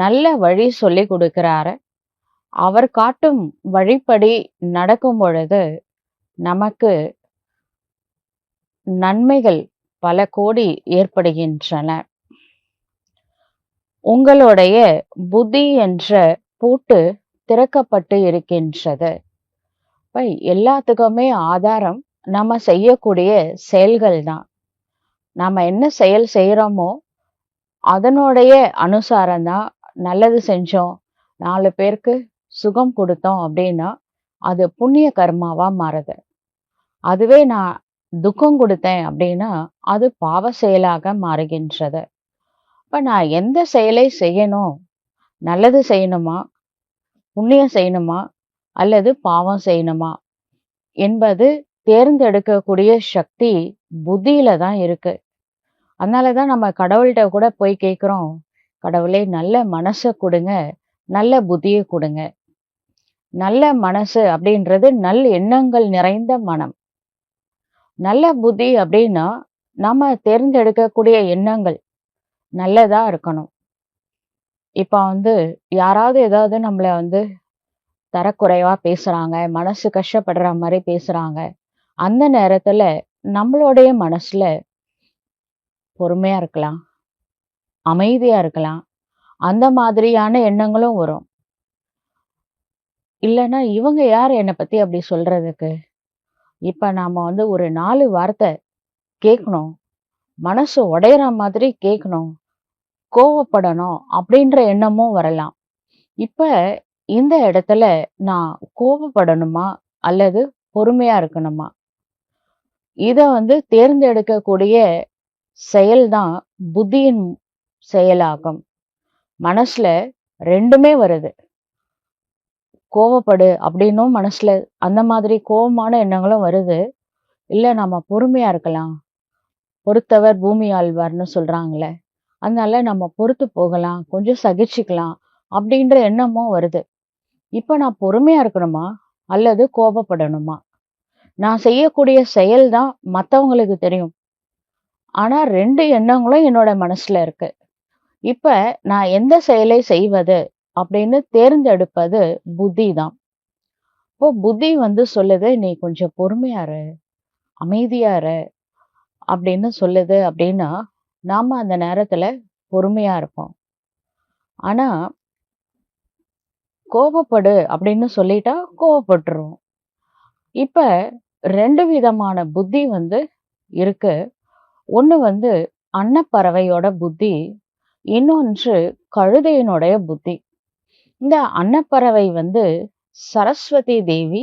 நல்ல வழி சொல்லி கொடுக்கிறாரு. அவர் காட்டும் வழிப்படி நடக்கும் பொழுது நமக்கு நன்மைகள் பல கோடி ஏற்படுகின்றன. உங்களுடைய புத்தி என்ற பூட்டு திறக்கப்பட்டு இருக்கின்றது. இப்போ எல்லாத்துக்குமே ஆதாரம் நம்ம செய்யக்கூடிய செயல்கள் தான். நம்ம என்ன செயல் செய்யறோமோ அதனுடைய அனுசாரம் தான் நல்லது செஞ்சோம். நாலு பேருக்கு சுகம் கொடுத்தோம் அப்படின்னா அது புண்ணிய கர்மாவா மாறுது. அதுவே நான் துக்கம் கொடுத்தேன் அப்படின்னா அது பாவ செயலாக மாறுகின்றது. இப்ப நான் எந்த செயலை செய்யணும்? நல்லது செய்யணுமா? புண்ணியம் செய்யணுமா? அல்லது பாவம் செய்யணுமா? என்பது தேர்ந்தெடுக்கக்கூடிய சக்தி புத்தியில தான் இருக்கு. அதனாலதான் நம்ம கடவுள்கிட்ட கூட போய் கேட்கிறோம் கடவுளே நல்ல மனசை கொடுங்க. நல்ல புத்தியை கொடுங்க. நல்ல மனசு அப்படின்றது நல் எண்ணங்கள் நிறைந்த மனம். நல்ல புத்தி அப்படின்னா நம்ம தேர்ந்தெடுக்கக்கூடிய எண்ணங்கள் நல்லதா இருக்கணும். இப்ப வந்து யாராவது ஏதாவது நம்மள வந்து தரக்குறைவா பேசுறாங்க மனசு கஷ்டப்படுற மாதிரி பேசுறாங்க. அந்த நேரத்துல நம்மளுடைய மனசுல பொறுமையா இருக்கலாம். அமைதியா இருக்கலாம். அந்த மாதிரியான எண்ணங்களும் வரும். இல்லைன்னா இவங்க யார் என்னை பத்தி அப்படி சொல்றதுக்கு? இப்ப நாம வந்து ஒரு நாலு வார்த்தை கேட்கணும். மனசு உடையிற மாதிரி கேட்கணும். கோவப்படணும் அப்படின்ற எண்ணமும் வரலாம். இப்ப இந்த இடத்துல நான் கோபப்படணுமா அல்லது பொறுமையா இருக்கணுமா? இத வந்து தேர்ந்தெடுக்கக்கூடிய செயல்தான் புத்தியின் செயலாகும். மனசுல ரெண்டுமே வருது. கோவப்படு அப்படின்னும் மனசுல அந்த மாதிரி கோபமான எண்ணங்களும் வருது. இல்ல நம்ம பொறுமையா இருக்கலாம். பொறுத்தவர் பூமி ஆழ்வார்னு சொல்றாங்களே. அதனால நம்ம பொறுத்து போகலாம் கொஞ்சம் சகிச்சுக்கலாம் அப்படின்ற எண்ணமும் வருது. இப்ப நான் பொறுமையா இருக்கணுமா? அல்லது கோபப்படணுமா? நான் செய்யக்கூடிய செயல் தான் மத்தவங்களுக்கு தெரியும். ஆனா ரெண்டு எண்ணங்களும் என்னோட மனசுல இருக்கு. இப்ப நான் எந்த செயலை செய்வது அப்படின்னு தேர்ந்தெடுப்பது புத்தி தான். இப்போ புத்தி வந்து சொல்லுது நீ கொஞ்சம் பொறுமையாரு அமைதியாரு அப்படின்னு சொல்லுது அப்படின்னா நாம அந்த நேரத்துல பொறுமையா இருப்போம். ஆனா கோபப்படு அப்படின்னு சொல்லிட்டா கோவப்பட்டுருவோம் இப்ப ரெண்டு விதமான புத்தி வந்து இருக்கு. ஒன்று வந்து அன்னப்பறவையோட புத்தி இன்னொன்று கழுதையினுடைய புத்தி. இந்த அன்னப்பறவை வந்து சரஸ்வதி தேவி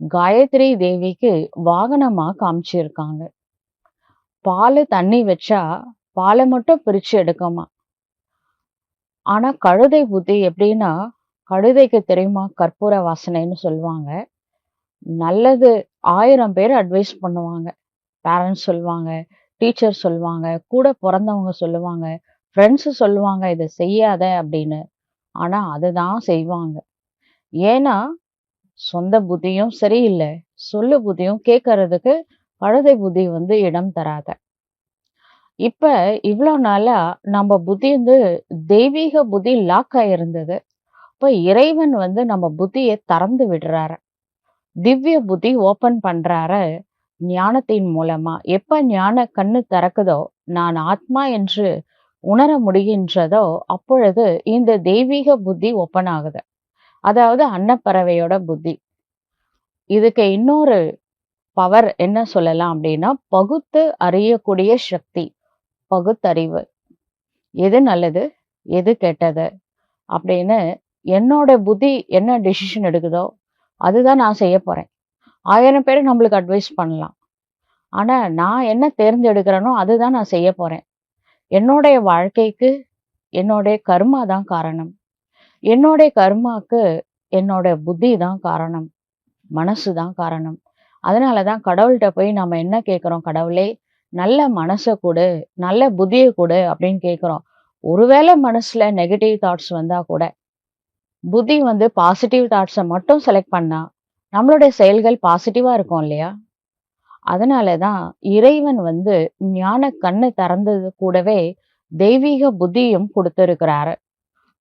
காயத்ரி தேவிக்கு வாகனமா காமிச்சிருக்காங்க. பால் தண்ணி வச்சா பாலை மட்டும் பிரிச்சு எடுக்குமா? ஆனா கழுதை புத்தி எப்படின்னா கழுதைக்கு தெரியுமா கற்பூர வாசனைன்னு சொல்லுவாங்க. நல்லது ஆயிரம் பேர் அட்வைஸ் பண்ணுவாங்க. பேரண்ட்ஸ் சொல்லுவாங்க டீச்சர் சொல்லுவாங்க கூட பிறந்தவங்க சொல்லுவாங்க. ஃப்ரெண்ட்ஸு சொல்லுவாங்க இதை செய்யாத அப்படின்னு. ஆனா அதுதான் செய்வாங்க. ஏன்னா சொந்த புத்தியும் சரியில்லை. சொல்லு புத்தியும் கேட்கறதுக்கு பழதை புத்தி வந்து இடம் தராத. இப்ப இவ்வளோ நாளா நம்ம புத்தி வந்து தெய்வீக புத்தி லாக் ஆயிருந்தது. இப்போ இறைவன் வந்து நம்ம புத்தியை திறந்து விடுறாரு. திவ்ய புத்தி ஓப்பன் பண்றாரு ஞானத்தின் மூலமா. எப்ப ஞான கண்ணு திறக்குதோ நான் ஆத்மா என்று உணர முடிகின்றதோ அப்பொழுது இந்த தெய்வீக புத்தி ஓப்பன் ஆகுது அதாவது அன்னப்பறவையோட புத்தி. இதுக்கு இன்னொரு பவர் என்ன சொல்லலாம் அப்படின்னா பகுத்து அறியக்கூடிய சக்தி பகுத்தறிவு. எது நல்லது? எது கெட்டது? அப்படின்னு என்னோட புத்தி என்ன டெசிஷன் எடுக்குதோ அதுதான் நான் செய்ய போறேன். ஆயிரம் பேர் நம்மளுக்கு அட்வைஸ் பண்ணலாம். ஆனா நான் என்ன தேர்ந்தெடுக்கிறேனோ அதுதான் நான் செய்ய போறேன். என்னுடைய வாழ்க்கைக்கு என்னுடைய கர்மா தான் காரணம். என்னுடைய கர்மாக்கு என்னோட புத்தி தான் காரணம். மனசு தான் காரணம். அதனால தான் கடவுள்கிட்ட போய் நம்ம என்ன கேட்குறோம் கடவுளே நல்ல மனசை கொடு நல்ல புத்தியை கொடு அப்படின்னு கேட்குறோம் ஒருவேளை மனசுல நெகட்டிவ் தாட்ஸ் வந்தா கூட புத்தி வந்து பாசிட்டிவ் தாட்ஸை மட்டும் செலக்ட் பண்ணா நம்மளுடைய செயல்கள் பாசிட்டிவா இருக்கும் இல்லையா? அதனால தான் இறைவன் வந்து ஞான கண்ணு திறந்தது கூடவே தெய்வீக புத்தியும் கொடுத்திருக்கிறாரு.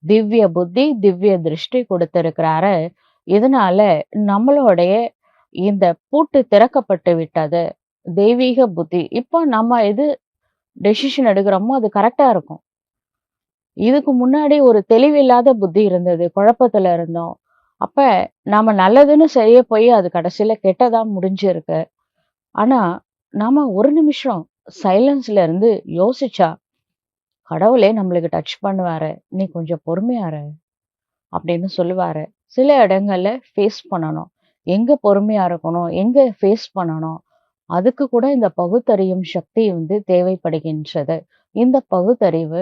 திவ்ய புத்தி திவ்ய திருஷ்டி கொடுத்திருக்கிறாரு. இதனால நம்மளுடைய இந்த பூட்டு திறக்கப்பட்டு விட்டது. தெய்வீக புத்தி. இப்போ நம்ம எது டெசிஷன் எடுக்கிறோமோ அது கரெக்டா இருக்கும். இதுக்கு முன்னாடி ஒரு தெளிவில்லாத புத்தி இருந்தது. குழப்பத்துல இருந்தோம். அப்ப நாம நல்லதுன்னு செய்ய போய் அது கடைசியில கெட்டதா முடிஞ்சிருக்கு. ஆனா நாம ஒரு நிமிஷம் சைலன்ஸ்ல இருந்து யோசிச்சா கடவுளே நம்மளுக்கு டச் பண்ணுவாரு நீ கொஞ்சம் பொறுமையா இரு அப்படின்னு சொல்லுவாரு. சில இடங்கள்ல ஃபேஸ் பண்ணணும். எங்க பொறுமையா இருக்கணும் எங்க ஃபேஸ் பண்ணணும் அதுக்கு கூட இந்த பகுத்தறியும் சக்தி வந்து தேவைப்படுகின்றது. இந்த பகுத்தறிவு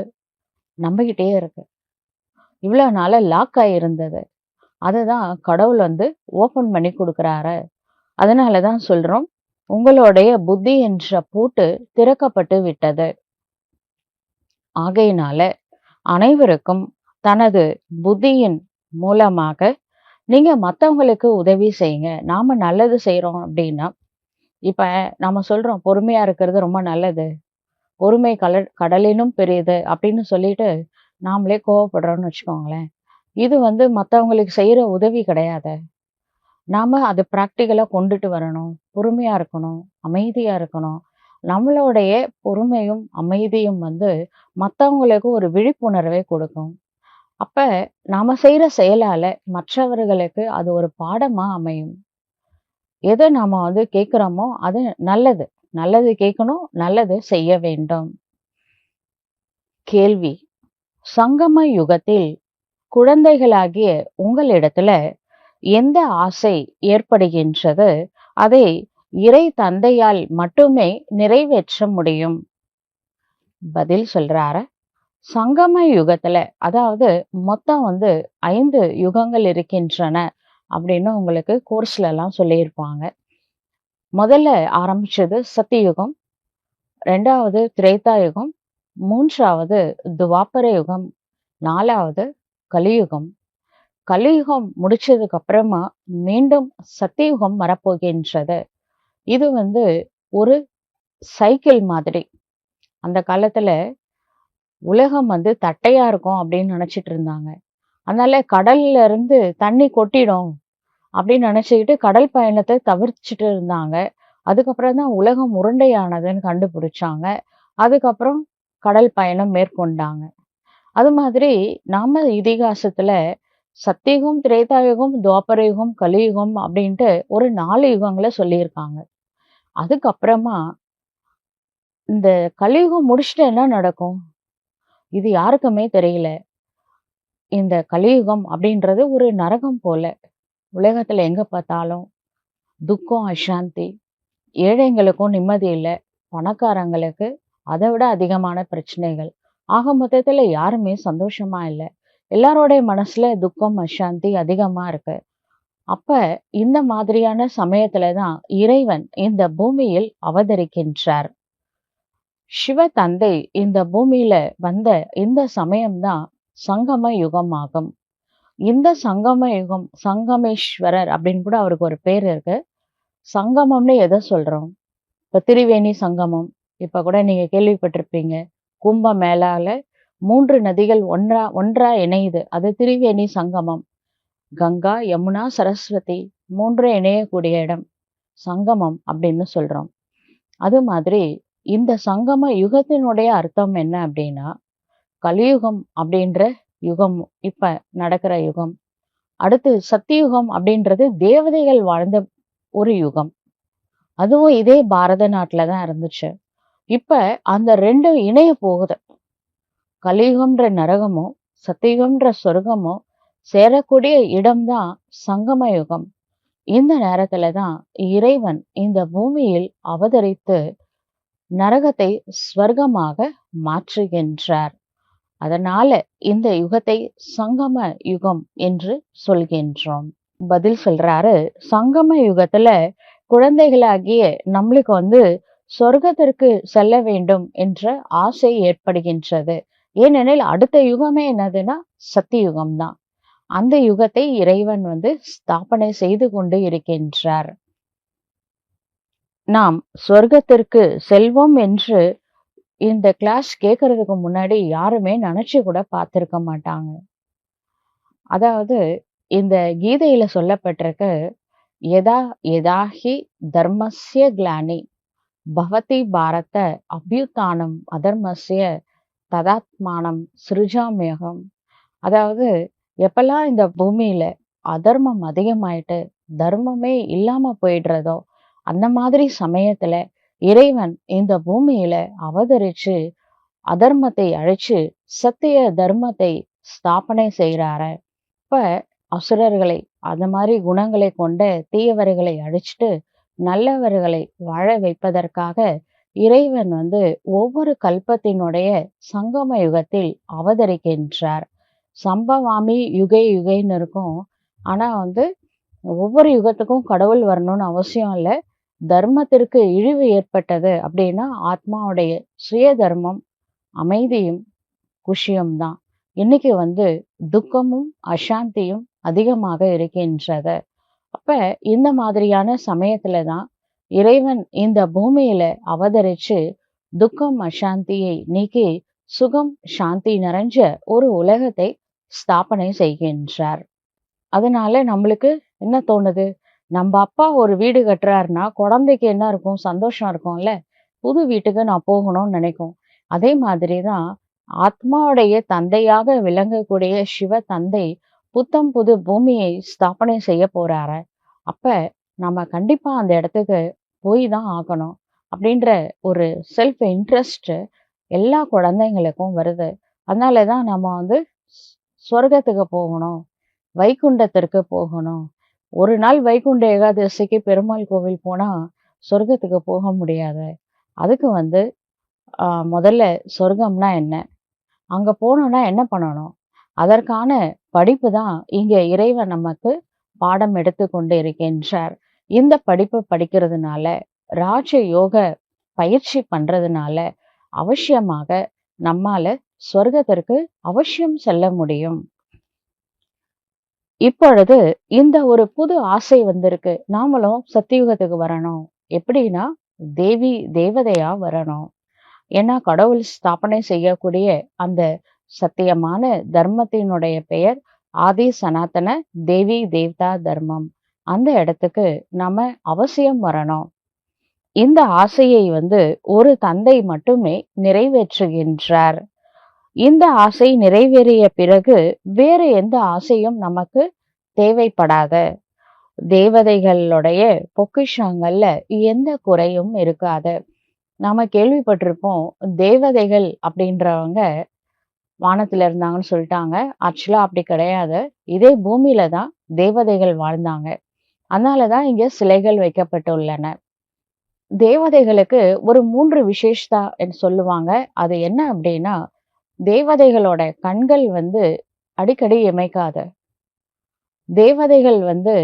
நம்பிக்கிட்டே இருக்கு. இவ்வளவு நாள லாக் ஆயிருந்தது. அதுதான் கடவுள் வந்து ஓபன் பண்ணி கொடுக்கறாரு. அதனாலதான் சொல்றோம் உங்களுடைய புத்தி என்ற பூட்டு திறக்கப்பட்டு விட்டது. ஆகையினால அனைவருக்கும் தனது புத்தியின் மூலமாக நீங்க மத்தவங்களுக்கு உதவி செய்யுங்க. நாம நல்லது செய்யறோம் அப்படின்னா இப்ப நாம சொல்றோம் பொறுமையா இருக்கிறது ரொம்ப நல்லது. பொறுமை கல கடலினும் பெரியது. அப்படின்னு சொல்லிட்டு நாமளே கோவப்படுறோம்னு வச்சுக்கோங்களேன். இது வந்து மத்தவங்களுக்கு செய்யற உதவி கிடையாது. நாம அது ப்ராக்டிக்கலாக கொண்டுட்டு வரணும். பொறுமையா இருக்கணும். அமைதியா இருக்கணும். நம்மளுடைய பொறுமையும் அமைதியும் வந்து மற்றவங்களுக்கு ஒரு விழிப்புணர்வை கொடுக்கும். அப்ப நாம செய்யற செயலால மற்றவர்களுக்கு அது ஒரு பாடமா அமையும். எதை நாம வந்து கேட்குறோமோ அது நல்லது. நல்லது கேட்கணும் நல்லது செய்ய வேண்டும். கேள்வி. சங்கம யுகத்தில் குழந்தைகளாகிய உங்களிடத்துல எந்த ஆசை ஏற்படுகின்றது அதை இறை தந்தையால் மட்டுமே நிறைவேற்ற முடியும்? பதில் சொல்றாரு சங்கம யுகத்துல அதாவது மொத்தம் வந்து ஐந்து யுகங்கள் இருக்கின்றன அப்படின்னு உங்களுக்கு கோர்ஸ்ல எல்லாம் சொல்லியிருப்பாங்க. முதல்ல ஆரம்பிச்சது சத்தியுகம் ரெண்டாவது திரேதா யுகம் மூன்றாவது துவாபர யுகம் நாலாவது கலியுகம். கலியுகம் முடிச்சதுக்கு அப்புறமா மீண்டும் சத்தியுகம் வரப்போகின்றது. இது வந்து ஒரு சைக்கிள் மாதிரி. அந்த காலத்துல உலகம் வந்து தட்டையா இருக்கும் அப்படின்னு நினைச்சிட்டு இருந்தாங்க. அதனால கடல்ல இருந்து தண்ணி கொட்டிடும் அப்படின்னு நினைச்சுக்கிட்டு கடல் பயணத்தை தவிர்த்துட்டு இருந்தாங்க. அதுக்கப்புறம் தான் உலகம் உருண்டையானதுன்னு கண்டுபிடிச்சாங்க. அதுக்கப்புறம் கடல் பயணம் மேற்கொண்டாங்க. அது மாதிரி நாம இதிகாசத்துல சத்தியுகம் திரேதாயுகம் துவாபரயுகம் கலியுகம் அப்படின்ட்டு ஒரு நாலு யுகங்களை சொல்லியிருக்காங்க. அதுக்கப்புறமா இந்த கலியுகம் முடிச்சுட்டு என்ன நடக்கும்? இது யாருக்குமே தெரியல. இந்த கலியுகம் அப்படின்றது ஒரு நரகம் போல. உலகத்துல எங்க பார்த்தாலும் துக்கம் அசாந்தி ஏழைங்களுக்கும் நிம்மதி இல்லை. பணக்காரங்களுக்கு அதை விட அதிகமான பிரச்சனைகள். ஆக மொத்தத்துல யாருமே சந்தோஷமா இல்லை. எல்லாரோடைய மனசுல துக்கம் அசாந்தி அதிகமா இருக்கு. அப்ப இந்த மாதிரியான சமயத்துலதான் இறைவன் இந்த பூமியில் அவதரிக்கின்றார். சிவ தந்தை இந்த பூமியில வந்த இந்த சமயம்தான் சங்கம யுகமாகும். இந்த சங்கம யுகம் சங்கமேஸ்வரர் அப்படின்னு கூட அவருக்கு ஒரு பேர் இருக்கு. சங்கமம்னு எதை சொல்றோம்? இப்ப திரிவேணி சங்கமம். இப்ப கூட நீங்க கேள்விப்பட்டிருப்பீங்க. கும்ப மேலால மூன்று நதிகள் ஒன்றா ஒன்றா இணையுது. அது திரிவேணி சங்கமம். கங்கா யமுனா சரஸ்வதி மூன்று இணையக்கூடிய இடம். சங்கமம் அப்படின்னு சொல்றோம். அது மாதிரி இந்த சங்கம யுகத்தினுடைய அர்த்தம் என்ன அப்படின்னா கலியுகம் அப்படின்ற யுகம் இப்ப நடக்கிற யுகம். அடுத்து சத்தியுகம் அப்படின்றது தேவதைகள் வாழ்ந்த ஒரு யுகம். அதுவும் இதே பாரத நாட்டுல தான் இருந்துச்சு. இப்ப அந்த ரெண்டும் இணைய போகுது. கலியுகம்ன்ற நரகமோ சத்தியுகம்ன்ற சொர்க்கமோ சேரக்கூடிய இடம்தான் சங்கம யுகம் இந்த நேரத்துல தான் இறைவன் இந்த பூமியில் அவதரித்து நரகத்தை ஸ்வர்க்கமாக மாற்றுகின்றார். அதனால இந்த யுகத்தை சங்கம யுகம் என்று சொல்கின்றோம். பதில் சொல்றாரு சங்கம யுகத்துல குழந்தைகளாகிய நம்மளுக்கு வந்து சொர்க்கத்திற்கு செல்ல வேண்டும் என்ற ஆசை ஏற்படுகின்றது. ஏனெனில் அடுத்த யுகமே என்னதுன்னா சத்தியுகம் தான் அந்த யுகத்தை இறைவன் வந்து ஸ்தாபனை செய்து கொண்டு இருக்கின்றார். நாம் சொர்க்கத்திற்கு செல்வோம் என்று இந்த கிளாஸ் கேட்கறதுக்கு முன்னாடி யாருமே நினைச்சு கூட பார்த்திருக்க மாட்டாங்க. அதாவது இந்த கீதையில சொல்லப்பட்டிருக்கு எதா எதாகி தர்மஸ்ய கிளானி பவதி பாரத அபியுத்தானம் அதர்மஸ்ய ததாத்மானம் சிருஜாமியகம். அதாவது எப்பெல்லாம் இந்த பூமியில அதர்மம் அதிகமாயிட்டு தர்மமே இல்லாம போயிடுறதோ அந்த மாதிரி சமயத்துல இறைவன் இந்த பூமியில அவதரிச்சு அதர்மத்தை அழிச்சு சத்திய தர்மத்தை ஸ்தாபனை செய்கிறாரு இப்ப அசுரர்களை அந்த மாதிரி குணங்களை கொண்ட தீயவர்களை அழிச்சிட்டு நல்லவர்களை வாழ வைப்பதற்காக இறைவன் வந்து ஒவ்வொரு கல்பத்தினுடைய சங்கம யுகத்தில் அவதரிக்கின்றார். சம்பவாமி யுகை யுகைன்னு இருக்கும். ஆனா வந்து ஒவ்வொரு யுகத்துக்கும் கடவுள் வரணும்னு அவசியம் இல்லை. தர்மத்திற்கு இழிவு ஏற்பட்டது அப்படின்னா ஆத்மாவுடைய சுய தர்மம் அமைதியும் குஷியும் தான். இன்னைக்கு வந்து துக்கமும் அசாந்தியும் அதிகமாக இருக்கின்றது. அப்ப இந்த மாதிரியான சமயத்துல தான் இறைவன் இந்த பூமியில அவதரிச்சு துக்கம் அசாந்தியை நீக்கி சுகம் சாந்தி நிறைஞ்ச ஒரு உலகத்தை ஸ்தாபனை செய்கின்றார். அதனால நம்மளுக்கு என்ன தோணுது? நம்ம அப்பா ஒரு வீடு கட்டுறாருன்னா குழந்தைக்கு என்ன இருக்கும்? சந்தோஷம் இருக்கும்ல? புது வீட்டுக்கு நான் போகணும்னு நினைக்கும். அதே மாதிரிதான் ஆத்மாவுடைய தந்தையாக விளங்கக்கூடிய சிவ தந்தை புத்தம் புது பூமியை ஸ்தாபனை செய்ய போறாரு. அப்ப நம்ம கண்டிப்பா அந்த இடத்துக்கு போய் தான் ஆகணும். அப்படின்ற ஒரு செல்ஃப் இன்ட்ரெஸ்ட்டு எல்லா குழந்தைங்களுக்கும் வருது. அதனால தான் நம்ம வந்து சொர்க்கத்துக்கு போகணும். வைகுண்டத்திற்கு போகணும். ஒரு நாள் வைகுண்ட ஏகாதசிக்கு பெருமாள் கோவில் போனால் சொர்க்கத்துக்கு போக முடியாது. அதுக்கு வந்து முதல்ல சொர்க்கம்னா என்ன? அங்கே போனோம்னா என்ன பண்ணணும்? அதற்கான படிப்பு தான் இங்கே இறைவன் நமக்கு பாடம் எடுத்து கொண்டு இருக்கின்றார் இந்த படிப்பு படிக்கிறதுனால ராஜ யோக பயிற்சி பண்றதுனால அவசியமாக நம்மால சொர்க்கத்திற்கு அவசியம் செல்ல முடியும். இப்பொழுது இந்த ஒரு புது ஆசை வந்திருக்கு. நாமளும் சத்தியுகத்துக்கு வரணும். எப்படின்னா தேவி தேவதையா வரணும். ஏன்னா கடவுள் ஸ்தாபனை செய்யக்கூடிய அந்த சத்தியமான தர்மத்தினுடைய பெயர் ஆதி சனாதன தேவி தேவதா தர்மம். அந்த இடத்துக்கு நம்ம அவசியம் வரணும். இந்த ஆசையை வந்து ஒரு தந்தை மட்டுமே நிறைவேற்றுகின்றார். இந்த ஆசை நிறைவேறிய பிறகு வேறு எந்த ஆசையும் நமக்கு தேவைப்படாத. தேவதைகளுடைய பொக்கிஷங்கள்ல எந்த குறையும் இருக்காது. நாம கேள்விப்பட்டிருப்போம் தேவதைகள் அப்படின்றவங்க வானத்துல இருந்தாங்கன்னு சொல்லிட்டாங்க. ஆக்சுவலா அப்படி கிடையாது. இதே பூமியில தான் தேவதைகள் வாழ்ந்தாங்க. அதனாலதான் இங்க சிலைகள் வைக்கப்பட்டுள்ளன. தேவதைகளுக்கு ஒரு மூன்று விசேஷதா சொல்லுவாங்க. அது என்ன அப்படின்னா தேவதைகளோட கண்கள் வந்து அடிக்கடி இமைக்காத. தேவதைகள் வந்து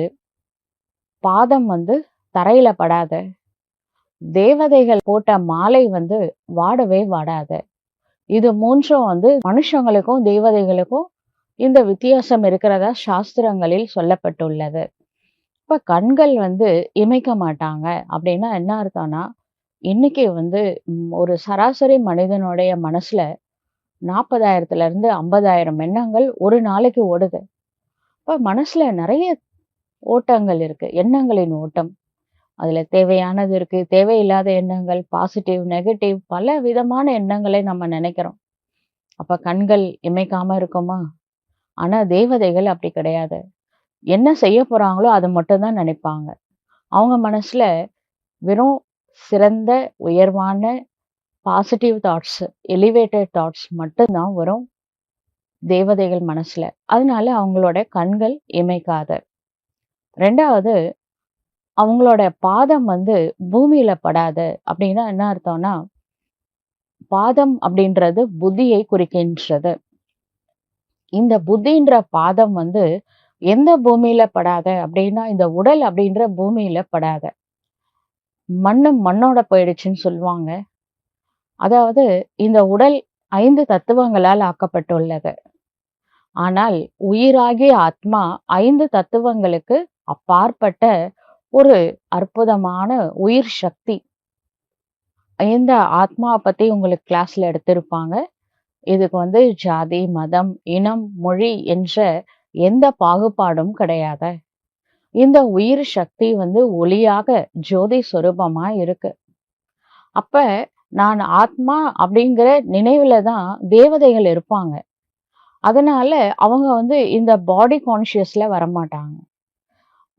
பாதம் வந்து தரையில படாத. தேவதைகள் போட்ட மாலை வந்து வாடவே வாடாத. இது மூன்றும் வந்து மனுஷங்களுக்கும் தேவதைகளுக்கும் இந்த வித்தியாசம் இருக்கிறதா சாஸ்திரங்களில் சொல்லப்பட்டுள்ளது. இப்ப கண்கள் வந்து இமைக்க மாட்டாங்க. அப்படின்னா என்ன அர்த்தம்னா இன்னைக்கு வந்து ஒரு சராசரி மனிதனுடைய மனசுல நாற்பதாயிரத்துல இருந்து ஐம்பதாயிரம் எண்ணங்கள் ஒரு நாளைக்கு ஓடுது. இப்ப மனசுல நிறைய ஓட்டங்கள் இருக்கு. எண்ணங்களின் ஓட்டம். அதுல தேவையானது இருக்கு. தேவையில்லாத எண்ணங்கள் பாசிட்டிவ் நெகட்டிவ் பல விதமான எண்ணங்களை நம்ம நினைக்கிறோம். அப்ப கண்கள் இமைக்காம இருக்குமா? ஆனா தேவதைகள் அப்படி கிடையாது. என்ன செய்ய போறாங்களோ அதை மட்டும்தான் நினைப்பாங்க. அவங்க மனசுல வெறும் சிறந்த உயர்வான பாசிட்டிவ் தாட்ஸ் எலிவேட்டட் தாட்ஸ் மட்டும்தான் வரும் தேவதைகள் மனசுல. அதனால அவங்களோட கண்கள் இமைக்காத. ரெண்டாவது அவங்களோட பாதம் வந்து பூமியில படாத அப்படின்னா என்ன அர்த்தம்னா பாதம் அப்படின்றது புத்தியை குறிக்கின்றது. இந்த புத்தின்ற பாதம் வந்து எந்த பூமியில படாத அப்படின்னா இந்த உடல் அப்படின்ற பூமியில படாத. மண்ணு மண்ணோட போயிடுச்சுன்னு சொல்லுவாங்க. அதாவது இந்த உடல் ஐந்து தத்துவங்களால் ஆக்கப்பட்டுள்ளது. ஆனால் உயிராகிய ஆத்மா ஐந்து தத்துவங்களுக்கு அப்பாற்பட்ட ஒரு அற்புதமான உயிர் சக்தி. இந்த ஆத்மாவை பத்தி உங்களுக்கு கிளாஸ்ல எடுத்திருப்பாங்க. இதுக்கு வந்து ஜாதி மதம் இனம் மொழி என்ற எந்த பாகுபாடும் கிடையாது. இந்த உயிர் சக்தி வந்து ஒளியாக ஜோதி சுரூபமா இருக்கு. அப்ப நான் ஆத்மா அப்படிங்கிற நினைவுல தான் தேவதைகள் இருப்பாங்க. அதனால அவங்க வந்து இந்த பாடி கான்சியஸ்ல வரமாட்டாங்க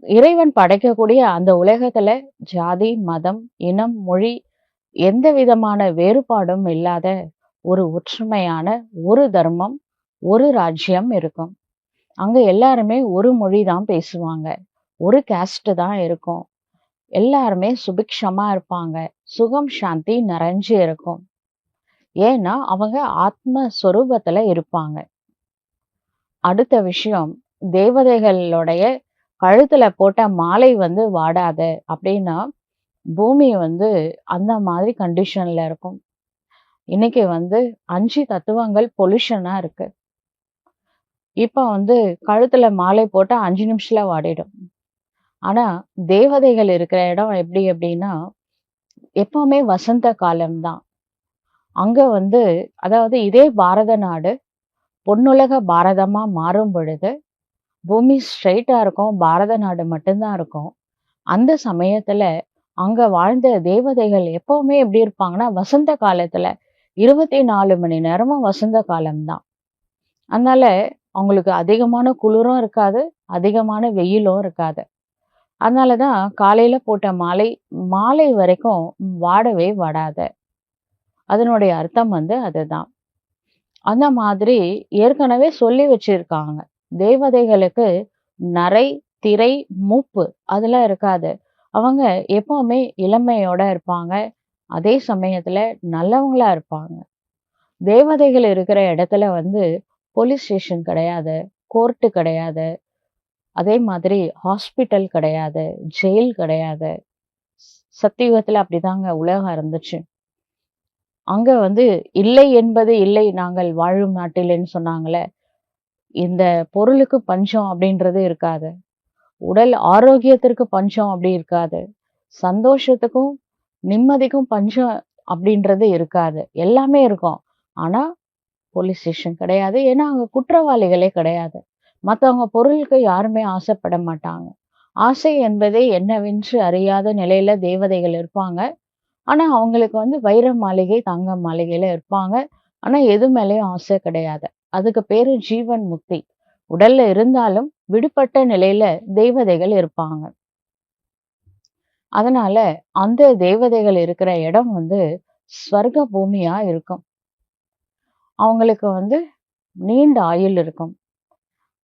இறைவன் படைக்கக்கூடிய அந்த உலகத்துல ஜாதி மதம் இனம் மொழி எந்த விதமான வேறுபாடும் இல்லாத ஒரு ஒற்றுமையான ஒரு தர்மம் ஒரு ராஜ்யம் இருக்கும். அங்க எல்லாருமே ஒரு மொழி தான் பேசுவாங்க. ஒரு கேஸ்ட் தான் இருக்கும். எல்லாருமே சுபிக்ஷமா இருப்பாங்க. சுகம் சாந்தி நிறைஞ்சு இருக்கும். ஏன்னா அவங்க ஆத்ம சொரூபத்துல இருப்பாங்க. அடுத்த விஷயம் தேவதைகளுடைய கழுத்துல போட்ட மாலை வந்து வாடாத அப்படின்னா பூமி வந்து அந்த மாதிரி கண்டிஷன்ல இருக்கும். இன்னைக்கு வந்து அஞ்சு தத்துவங்கள் பொல்யூஷனா இருக்கு. இப்போ வந்து கழுத்துல மாலை போட்டால் அஞ்சு நிமிஷத்துல வாடிடும். ஆனா தேவதைகள் இருக்கிற இடம் எப்படி அப்படின்னா எப்பவுமே வசந்த காலம்தான். அங்க வந்து அதாவது இதே பாரத நாடு பொன்னுலக பாரதமா மாறும் பொழுது பூமி ஸ்ட்ரைட்டா இருக்கும் பாரத நாடு மட்டும்தான் இருக்கும். அந்த சமயத்துல அங்க வாழ்ந்த தேவதைகள் எப்பவுமே எப்படி இருப்பாங்கன்னா வசந்த காலத்துல இருபத்தி நாலு மணி நேரமும் வசந்த காலம்தான். அதனால அவங்களுக்கு அதிகமான குளிரும் இருக்காது அதிகமான வெயிலும் இருக்காது. அதனாலதான் காலையில போட்ட மாலை மாலை வரைக்கும் வாடவே வாடாத. அதனுடைய அர்த்தம் வந்து அதுதான். அந்த மாதிரி ஏற்கனவே சொல்லி வச்சிருக்காங்க. தேவதைகளுக்கு நரை திரை மூப்பு அதெல்லாம் இருக்காது. அவங்க எப்பவுமே இளமையோட இருப்பாங்க. அதே சமயத்துல நல்லவங்களா இருப்பாங்க. தேவதைகள் இருக்கிற இடத்துல வந்து போலீஸ் ஸ்டேஷன் கிடையாது கோர்ட்டு கிடையாது. அதே மாதிரி ஹாஸ்பிட்டல் கிடையாது ஜெயில் கிடையாது. சத்தியுகத்தில் அப்படிதாங்க உலகம் இருந்துச்சு. அங்க வந்து இல்லை என்பது இல்லை நாங்கள் வாழும் நாட்டிலேன்னு சொன்னாங்களே. இந்த பொருளுக்கு பஞ்சம் அப்படின்றது இருக்காது. உடல் ஆரோக்கியத்திற்கு பஞ்சம் அப்படி இருக்காது. சந்தோஷத்துக்கும் நிம்மதிக்கும் பஞ்சம் அப்படின்றது இருக்காது. எல்லாமே இருக்கும். ஆனா போலீஸ் ஸ்டேஷன் கிடையாது. ஏன்னா அங்க குற்றவாளிகளே கிடையாது. மற்றவங்க பொருளுக்கு யாருமே ஆசைப்பட மாட்டாங்க. ஆசை என்பதே என்னவென்று அறியாத நிலையில தேவதைகள் இருப்பாங்க. ஆனா அவங்களுக்கு வந்து வைர மாளிகை தங்க மாளிகையில இருப்பாங்க. ஆனா எது மேலேயும் ஆசை கிடையாது. அதுக்கு பேரு ஜீவன் முக்தி. உடல்ல இருந்தாலும் விடுபட்ட நிலையில தேவதைகள் இருப்பாங்க. அதனால அந்த தேவதைகள் இருக்கிற இடம் வந்து ஸ்வர்க பூமியா இருக்கும். அவங்களுக்கு வந்து நீண்ட ஆயுள் இருக்கும்.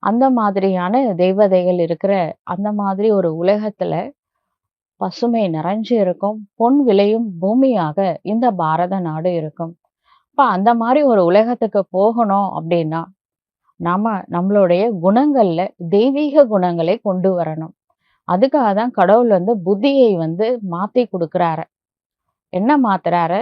அந்த மாதிரியான தெய்வதைகள் இருக்கிற அந்த மாதிரி ஒரு உலகத்துல பசுமை நிறைஞ்சு இருக்கும். பொன் விளையும் பூமியாக இந்த பாரத நாடு இருக்கும். இப்ப அந்த மாதிரி ஒரு உலகத்துக்கு போகணும் அப்படின்னா நாம நம்மளுடைய குணங்கள்ல தெய்வீக குணங்களை கொண்டு வரணும். அதுக்காக தான் கடவுள் வந்து புத்தியை வந்து மாத்தி கொடுக்குறாரு. என்ன மாத்துறாரு?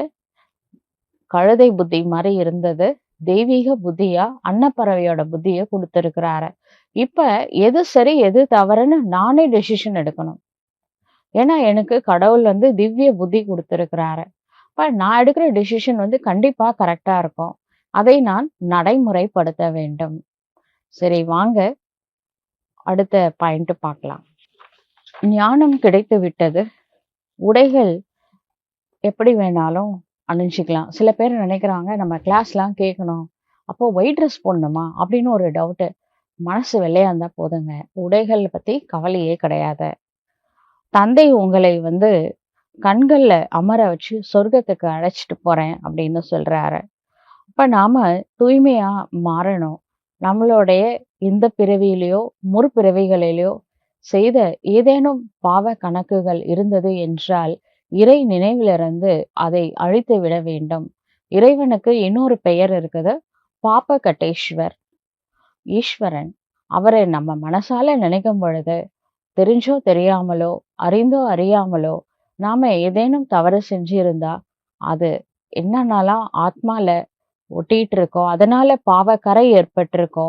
கழுதை புத்தி மாதிரி இருந்தது. தெய்வீக புத்தியா அன்னப்பறவையோட புத்திய கொடுத்துருக்கிறாரு. இப்ப எது சரி எது தவறுன்னு நானே டெசிஷன் எடுக்கணும். ஏன்னா எனக்கு கடவுள் வந்து திவ்ய புத்தி கொடுத்துருக்கிறாரு. இப்ப நான் எடுக்கிற டெசிஷன் வந்து கண்டிப்பா கரெக்டா இருக்கும். அதை நான் நடைமுறைப்படுத்த வேண்டும். சரி வாங்க. அடுத்த பாயிண்ட் பார்க்கலாம். ஞானம் கிடைத்து விட்டது உடைகள் எப்படி வேணாலும் அணிஞ்சிக்கலாம் சில பேர் நினைக்கிறாங்க நம்ம கிளாஸ்லாம் கேட்கணும் அப்போ ஒயிட் ட்ரெஸ் போடணுமா? அப்படின்னு ஒரு டவுட்டு மனசு வெள்ளையா இருந்தா போதுங்க. உடைகள் பத்தி கவலையே கிடையாது. தந்தை உங்களை வந்து கண்கள்ல அமர வச்சு சொர்க்கத்துக்கு அழைச்சிட்டு போறேன் அப்படின்னு சொல்றாரு. அப்ப நாம தூய்மையா மாறணும். நம்மளுடைய இந்த பிறவியிலையோ முற்பிறவிகளிலேயோ செய்த ஏதேனும் பாவ கணக்குகள் இருந்தது என்றால் இறை நினைவிலிருந்து அதை அழித்து விட வேண்டும். இறைவனுக்கு இன்னொரு பெயர் இருக்குது பாப்ப கட்டேஸ்வர் ஈஸ்வரன் அவரை நம்ம மனசால நினைக்கும் பொழுது தெரிஞ்சோ தெரியாமலோ அறிந்தோ அறியாமலோ நாம ஏதேனும் தவறு செஞ்சிருந்தா அது என்னன்னாலாம் ஆத்மால ஒட்டிட்டு இருக்கோம் அதனால பாவக்கரை ஏற்பட்டிருக்கோ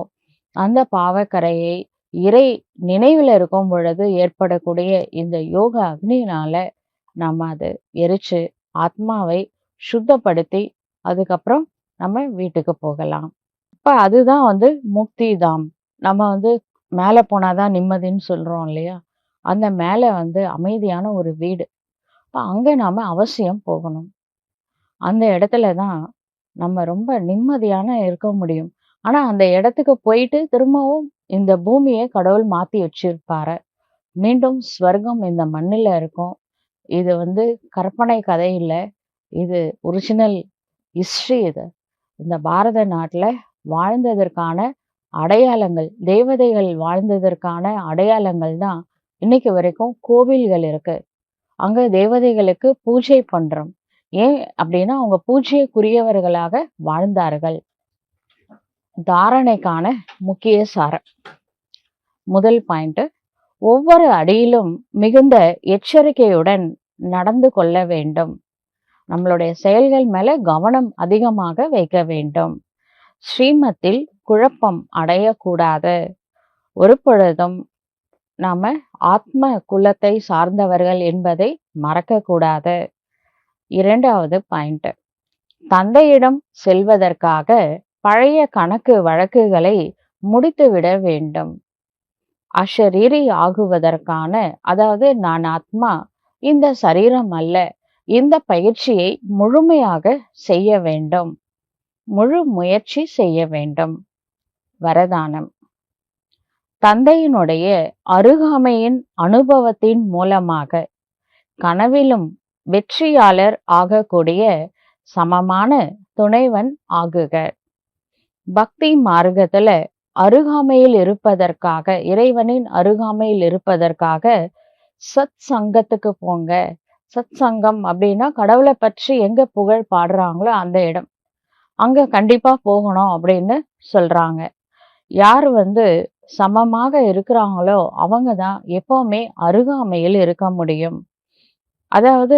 அந்த பாவக்கரையை இறை நினைவுல இருக்கும் பொழுது ஏற்படக்கூடிய இந்த யோக அக்னியினால நம்ம அதை எரிச்சு ஆத்மாவை சுத்தப்படுத்தி அதுக்கப்புறம் நம்ம வீட்டுக்கு போகலாம். இப்போ அதுதான் வந்து முக்தி தாம். நம்ம வந்து மேலே போனால் தான் நிம்மதின்னு சொல்கிறோம் இல்லையா? அந்த மேலே வந்து அமைதியான ஒரு வீடு. அப்போ அங்கே நாம் அவசியம் போகணும். அந்த இடத்துல தான் நம்ம ரொம்ப நிம்மதியான இருக்க முடியும். ஆனால் அந்த இடத்துக்கு போயிட்டு திரும்பவும் இந்த பூமியை கடவுள் மாற்றி வச்சிருப்பாரு. மீண்டும் ஸ்வர்க்கம் இந்த மண்ணில் இருக்கும். இது வந்து கற்பனை கதை இல்லை. இது ஒரிஜினல் ஹிஸ்ட்ரி இது. இந்த பாரத நாட்டில் வாழ்ந்ததற்கான அடையாளங்கள் தேவதைகள் வாழ்ந்ததற்கான அடையாளங்கள் தான் இன்னைக்கு வரைக்கும் கோவில்கள் இருக்கு. அங்க தேவதைகளுக்கு பூஜை பண்றோம். ஏன் அப்படின்னா அவங்க பூஜைக்குரியவர்களாக வாழ்ந்தார்கள். தாரணைக்கான முக்கிய சாரம். முதல் பாயிண்ட் ஒவ்வொரு அடியிலும் மிகுந்த எச்சரிக்கையுடன் நடந்து கொள்ள வேண்டும். நம்மளுடைய செயல்கள் மேல கவனம் அதிகமாக வைக்க வேண்டும். ஸ்ரீமத்தில் குழப்பம் அடையக்கூடாது. ஒரு பொழுதும் நாம ஆத்ம குலத்தை சார்ந்தவர்கள் என்பதை மறக்கக்கூடாது. இரண்டாவது பாயிண்ட். தந்தையிடம் செல்வதற்காக பழைய கணக்கு வழக்குகளை முடித்துவிட வேண்டும். அஷரீரி ஆகுவதற்கான அதாவது நான் ஆத்மா இந்த சரீரம் அல்ல. இந்த பயிற்சியை முழுமையாக செய்ய வேண்டும். முழு முயற்சி செய்ய வேண்டும். வரதானம். தந்தையினுடைய அருகாமையின் அனுபவத்தின் மூலமாக கனவிலும் வெற்றியாளர் ஆகக்கூடிய சமமான துணைவன் ஆகுக. பக்தி மார்க்கத்துல அருகாமையில் இருப்பதற்காக இறைவனின் அருகாமையில் இருப்பதற்காக சத் சங்கத்துக்கு போங்க. சத் சங்கம் அப்படின்னா கடவுளை பற்றி எங்க புகழ் பாடுறாங்களோ அந்த இடம். அங்க கண்டிப்பா போகணும் அப்படின்னு சொல்றாங்க. யார் வந்து சமமாக இருக்கிறாங்களோ அவங்க தான் எப்பவுமே அருகாமையில் இருக்க முடியும். அதாவது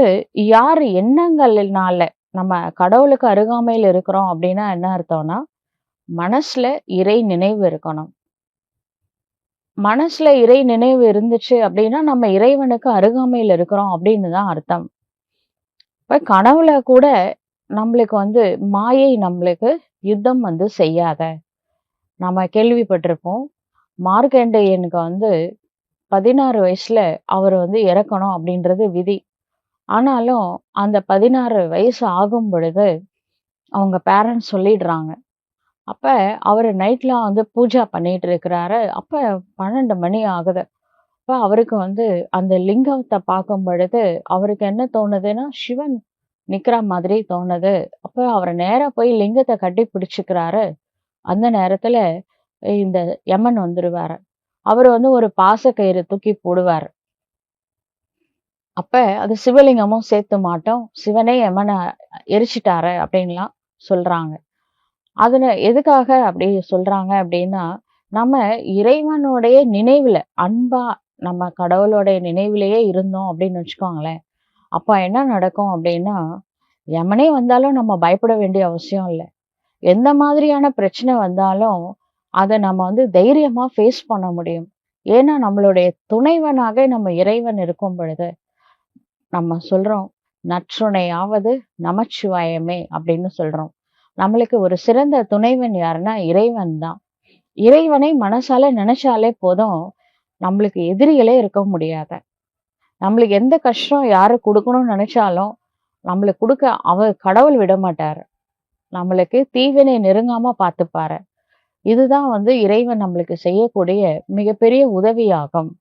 யார் எண்ணங்களினால நம்ம கடவுளுக்கு அருகாமையில் இருக்கிறோம் அப்படின்னா என்ன அர்த்தம்னா மனசுல இறை நினைவு இருக்கணும். மனசுல இறை நினைவு இருந்துச்சு அப்படின்னா நம்ம இறைவனுக்கு அருகாமையில் இருக்கிறோம் அப்படின்னு தான் அர்த்தம். இப்ப கனவுல கூட நம்மளுக்கு வந்து மாயை நம்மளுக்கு யுத்தம் வந்து செய்யாத. நம்ம கேள்விப்பட்டிருப்போம். மார்க்கண்டேயனுக்கு வந்து பதினாறு வயசுல அவர் வந்து இறக்கணும் அப்படின்றது விதி. ஆனாலும் அந்த பதினாறு வயசு ஆகும் பொழுது அவங்க பேரண்ட்ஸ் சொல்லிடுறாங்க. அப்ப அவர் நைட்லாம் வந்து பூஜா பண்ணிட்டு இருக்கிறாரு. அப்ப பன்னெண்டு மணி ஆகுது. அப்ப அவருக்கு வந்து அந்த லிங்கத்தை பார்க்கும் பொழுது அவருக்கு என்ன தோணுதுன்னா சிவன் நிற்கிற மாதிரி தோணுது. அப்போ அவர் நேராக போய் லிங்கத்தை கட்டி பிடிச்சிக்கிறாரு. அந்த நேரத்துல இந்த யமன் வந்துருவாரு. அவர் வந்து ஒரு பாசக்கயிறு தூக்கி போடுவார். அப்ப அது சிவலிங்கமும் சேர்த்து மாட்டோம். சிவனே யமனை எரிச்சிட்டாரு அப்படின்லாம் சொல்றாங்க. அதுல எதுக்காக அப்படி சொல்றாங்க அப்படின்னா நம்ம இறைவனுடைய நினைவுல அன்பா நம்ம கடவுளுடைய நினைவிலேயே இருந்தோம் அப்படின்னு வச்சுக்கோங்களேன். அப்ப என்ன நடக்கும் அப்படின்னா எமனே வந்தாலும் நம்ம பயப்பட வேண்டிய அவசியம் இல்லை. எந்த மாதிரியான பிரச்சனை வந்தாலும் அதை நம்ம வந்து தைரியமா ஃபேஸ் பண்ண முடியும். ஏன்னா நம்மளுடைய துணைவனாக நம்ம இறைவன் இருக்கும் பொழுது நம்ம சொல்றோம் நற்றுணையாவது நமச்சிவாயமே அப்படின்னு சொல்றோம். நம்மளுக்கு ஒரு சிறந்த துணைவன் யாருன்னா இறைவன் தான். இறைவனை மனசால நினைச்சாலே போதும் நம்மளுக்கு எதிரிகளே இருக்க முடியாத. நம்மளுக்கு எந்த கஷ்டம் யாரு கொடுக்கணும்னு நினைச்சாலும் நம்மளுக்கு கொடுக்க அவர் கடவுள் விட மாட்டாரு. நம்மளுக்கு தீவினை நெருங்காம பார்த்துப்பாரு. இதுதான் வந்து இறைவன் நம்மளுக்கு செய்யக்கூடிய மிகப்பெரிய உதவியாகும்.